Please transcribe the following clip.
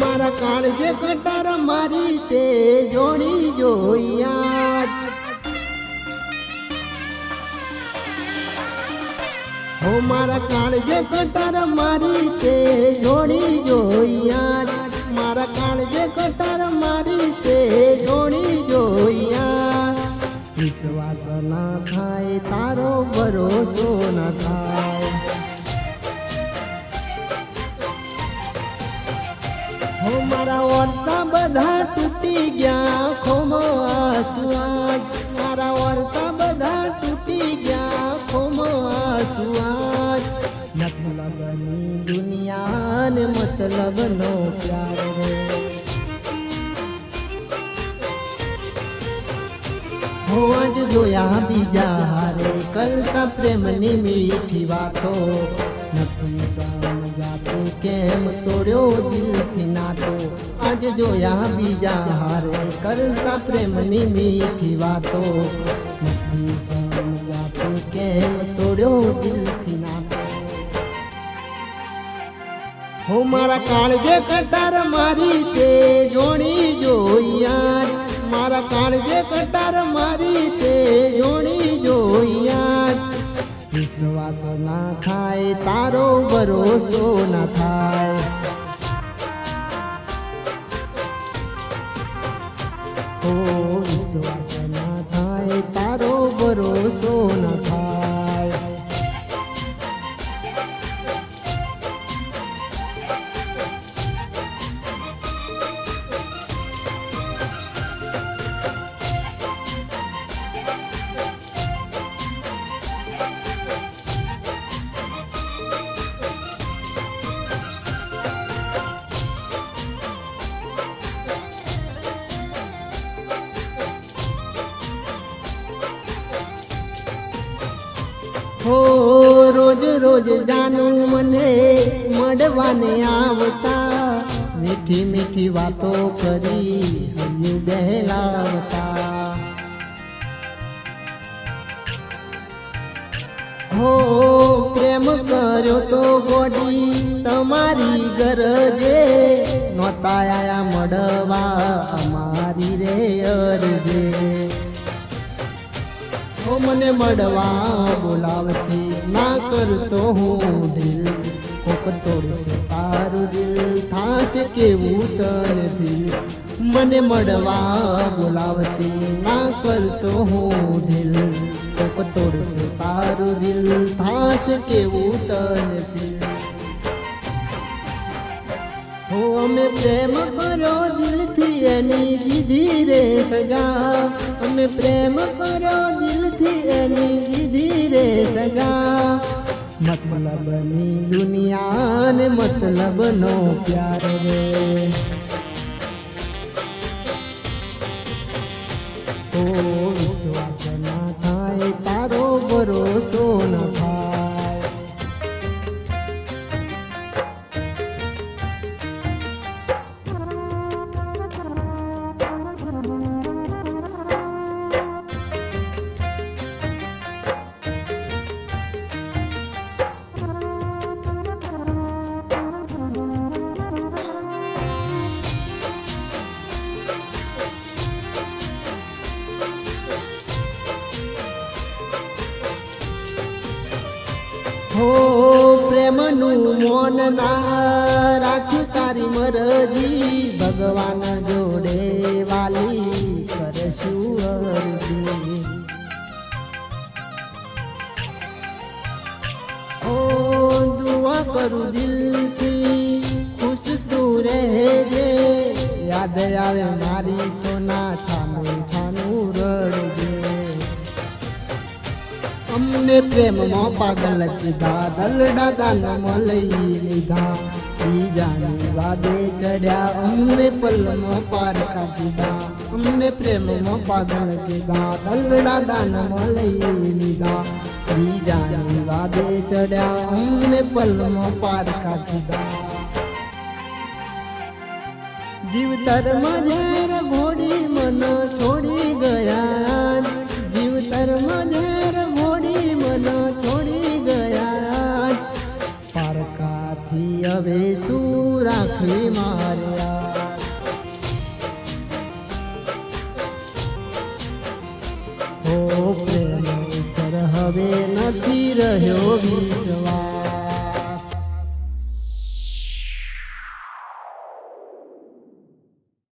મારા કાળજે કટાર મારી તે જોડી જોયા હો મારા કાળજે કટાર મારી તે જોડી જોયા મારા કાળજે કટાર મારી તે જોડી જોયા વિશ્વાસ ના થાય, તારો ભરોસો ના થાય. મારા વર્તા બધા તૂટી ગયા, ખોમો આસુઆજ મારા વર્તા બધા તૂટી ગયા, ખોમો આસુઆજ મતલબની દુનિયાને મતલબ મતલબનો પ્યાર રે. હો આજ જોયા બીજા હારે કરતા પ્રેમની મીઠી વાતો. નથી સમજાતું કેમ તોડ્યો દિલથી નાતો? આજ જોયા બીજા હારે કરતા પ્રેમની મીઠી વાતો. નથી સમજાતું કેમ તોડ્યો દિલથી નાતો? હો મારા કાળજે કટાર મારી તે જોણી ભરોસો ના થાય. રોજ જાનું મને મળવાને આવતા. મીઠી મીઠી વાતો કરી હૈયું બહેલાવતા. હો, પ્રેમ કર્યો તો ગોડી તમારી ગરજે. નહોતા આયા મળવા અમારી રે અરજે. મને મળવા બોલાવતી ના કરતો હું દિલ. કોક તોડશે સારું દિલ, થાશે કેવું તને દિલ મને મળવા બોલાવતી ના કરતો હું દિલ. કોક તોડશે સારું દિલ, થાશે કેવું તને દિલ હો, અમે પ્રેમ કરો દિલથી એની દીધી રે સજા. અમે પ્રેમ કર્યો મતલબની દુનિયાને મતલબનો પ્યાર રે. ઓ વિશ્વાસ ના થાય પ્રેમનું મોન ના રાખ્યું તારી મરજી. ભગવાન જોડે વાલી કરશું અરજી ઓ દુઆ કરું દિલથી, ખુશ તું રહેજે. યાદ આવે મારી તો ના અમને પ્રેમમાં પાગલ કીધા દલડા દાનામાં લઈ લીધા. બીજાની વાદે ચડ્યા, અમને પલ્લમાં પારખા કીધા. અમને પ્રેમમાં પાગલ કીધા દલડા દાનામાં લઈ લીધા. બીજાની વાદે ચડ્યા, અમને પલ્લમાં પારખા કીધા. જીવતરમાં ઝેર ઘોડી મન છોડી ગયા. જીવતરમાં ઝેર હવે શું રાખવી મારે ઓ પ્રેમ ઉપર હવે નથી રહ્યો વિશ્વાસ.